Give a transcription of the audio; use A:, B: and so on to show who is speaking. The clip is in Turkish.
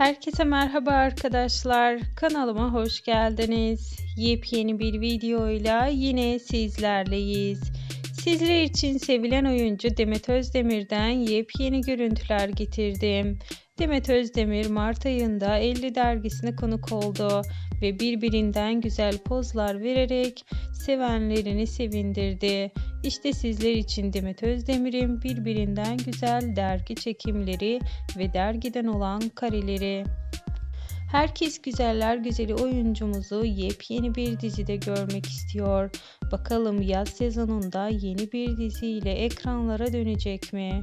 A: Herkese merhaba arkadaşlar. Kanalıma hoş geldiniz. Yepyeni bir videoyla yine sizlerleyiz. Sizler için sevilen oyuncu Demet Özdemir'den yepyeni görüntüler getirdim. Demet Özdemir Mart ayında 50 dergisine konuk oldu ve birbirinden güzel pozlar vererek sevenlerini sevindirdi. İşte sizler için Demet Özdemir'in birbirinden güzel dergi çekimleri ve dergiden olan kareleri. Herkes güzeller güzeli oyuncumuzu yepyeni bir dizide görmek istiyor. Bakalım yaz sezonunda yeni bir diziyle ekranlara dönecek mi?